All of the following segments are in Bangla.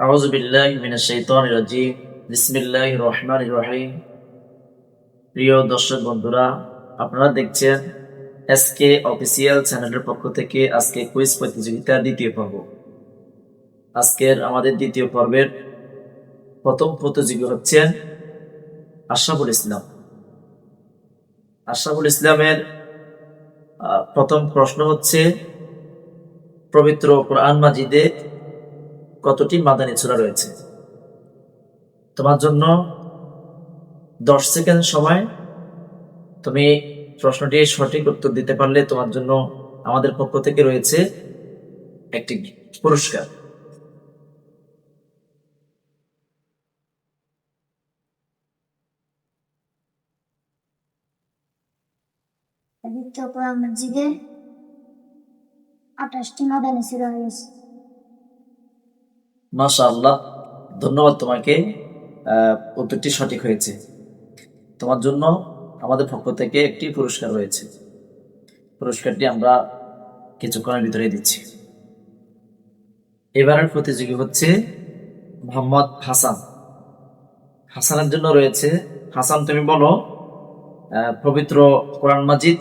أعوذ بالله من الشيطان الرجيم بسم الله الرحمن الرحيم প্রিয় দর্শক বন্ধুরা আপনারা দেখছেন এসকে অফিসিয়াল চ্যানেলের পক্ষ থেকে আজকে কুইজ প্রতিযোগিতা দ্বিতীয় পর্ব আজকের আমাদের দ্বিতীয় পর্বের প্রথম প্রতিযোগী হচ্ছেন আশরাফুল ইসলাম আশরাফুল ইসলামের আহ, প্রথম প্রশ্ন হচ্ছে পবিত্র কোরআন মাজিদে কতটি মাদানী সূরা রয়েছে? তোমার জন্য দশ সেকেন্ড সময়। তুমি প্রশ্নটির সঠিক উত্তর দিতে পারলে তোমার জন্য আমাদের পক্ষ থেকে রয়েছে একটি পুরস্কার। মসজিদে আঠাশটি মাদানী সুরা রয়েছে। মাশা আল্লাহ ধন্যবাদ তোমাকে উত্তরটি সঠিক হয়েছে। তোমার জন্য আমাদের পক্ষ থেকে একটি পুরস্কার রয়েছে। পুরস্কারটি আমরা কিছুক্ষণের ভিতরে দিচ্ছি। এবারের প্রতিযোগী হচ্ছে মোহাম্মদ হাসান। হাসানের জন্য রয়েছে, হাসান তুমি বলো পবিত্র কোরআন মাজিদ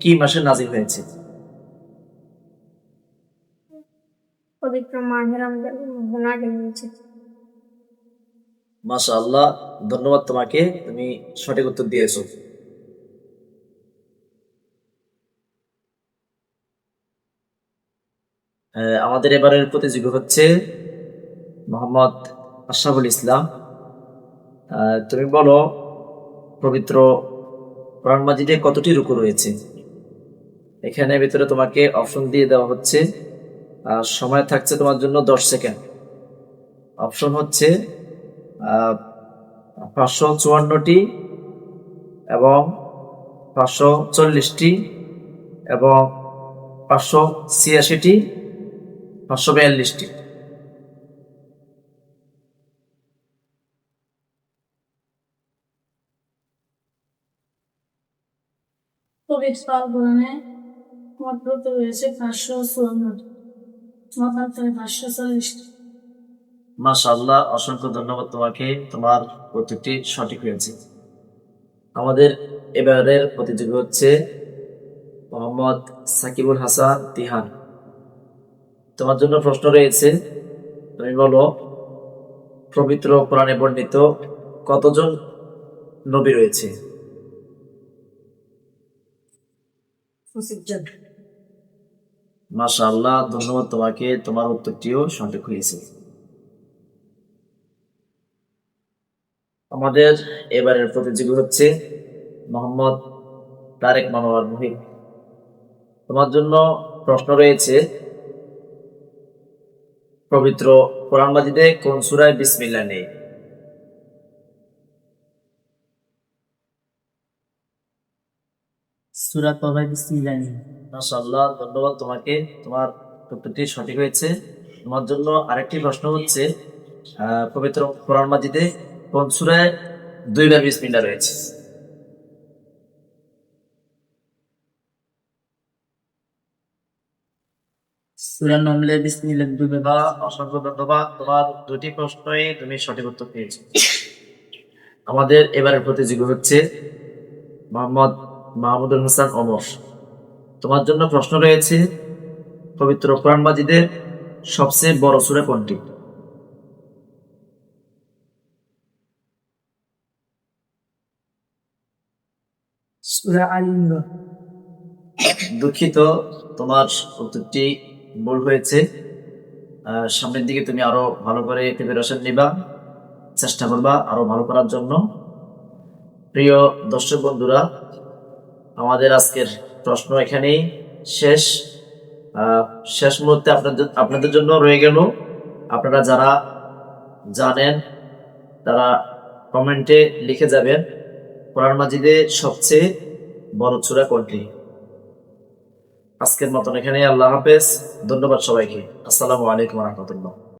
কি মাসে নাজিল হয়েছে? পবিত্র মাহে রমজান মাশা আল্লাহ ধন্যবাদ তোমাকে, তুমি সঠিক উত্তর দিয়েছ। আমাদের এবারের প্রতিযোগী হচ্ছে মোহাম্মদ আশরাফুল ইসলাম। তুমি বলো, পবিত্র কোরআন মাজিদে কতটি রুকু রয়েছে? এখানে ভিতরে তোমাকে অপশন দিয়ে দেওয়া হচ্ছে আর সময় থাকছে তোমার জন্য দশ সেকেন্ড। অপশন হচ্ছে পাঁচশো চুয়ান্নটি এবং পাঁচশো চল্লিশটি এবং পাঁচশো ছিয়াশিটি, পাঁচশো বিয়াল্লিশটি। পবিত্র আল কোরআনে মতব্যত রয়েছে পাঁচশো চুয়ান্নটি। মাশাআল্লাহ অসংখ্য ধন্যবাদ তোমাকে। তোমার উত্তরটি সঠিক হয়েছে। আমাদের এবারের প্রতিযোগী হচ্ছে মোহাম্মদ সাকিবুল হাসান তিহান। তোমার জন্য প্রশ্ন রয়েছে তুমি বলো পবিত্র কোরআনে বর্ণিত কতজন নবী রয়েছে? মাশাআল্লাহ, ধন্যবাদ তোমাকে, তোমার উত্তরটিও সঠিক হয়েছে। আমাদের এবারের প্রতিযোগী হচ্ছে মোহাম্মদ তারেক মানোয়ার মুহিব তোমার জন্য প্রশ্ন রয়েছে, পবিত্র কোরআন কোন সুরায় বিসমিল্লাহ নেই? সুরা তবাই বিসমিল্লাহ মাশাআল্লাহ ধন্যবাদ তোমাকে। তোমার উত্তরটি সঠিক হয়েছে। তোমার জন্য আরেকটি প্রশ্ন হচ্ছে পবিত্র কোরআন মাজিদে কোন সুরায় দুইবার বিসমিল্লাহ রয়েছে? সুরা নমলে বিসমিল্লাহ দুবে বা অসংখ্য ধন্যবাদ। তোমার দুটি প্রশ্নই তুমি সঠিক উত্তর পেয়েছ। আমাদের এবারের প্রতিযোগী হচ্ছে মোহাম্মদ মাহমুদুল হাসান অমর তোমার জন্য প্রশ্ন রয়েছে পবিত্র কোরআন মাজিদের সবচেয়ে বড় সুরা কোনটি? দুঃখিত তোমার উত্তরটি ভুল হয়েছে। সামনের দিকে তুমি আরও ভালো করে প্রিপারেশন নিবা চেষ্টা করবা আরও ভালো করার জন্য। প্রিয় দর্শক বন্ধুরা আমাদের আজকের প্রশ্ন এখানেই শেষ। শেষ মুহূর্তে আপনাদের আপনাদের জন্য রয়ে গেল। আপনারা যারা জানেন, তারা কমেন্টে লিখে যাবেন, কোরআন মাজিদে সবচেয়ে বড় চূড়া কোনটি? আজকের মতন এখানে আল্লাহ হাফেজ। ধন্যবাদ সবাইকে। আসসালামু আলাইকুম রহমতুল্লাহ।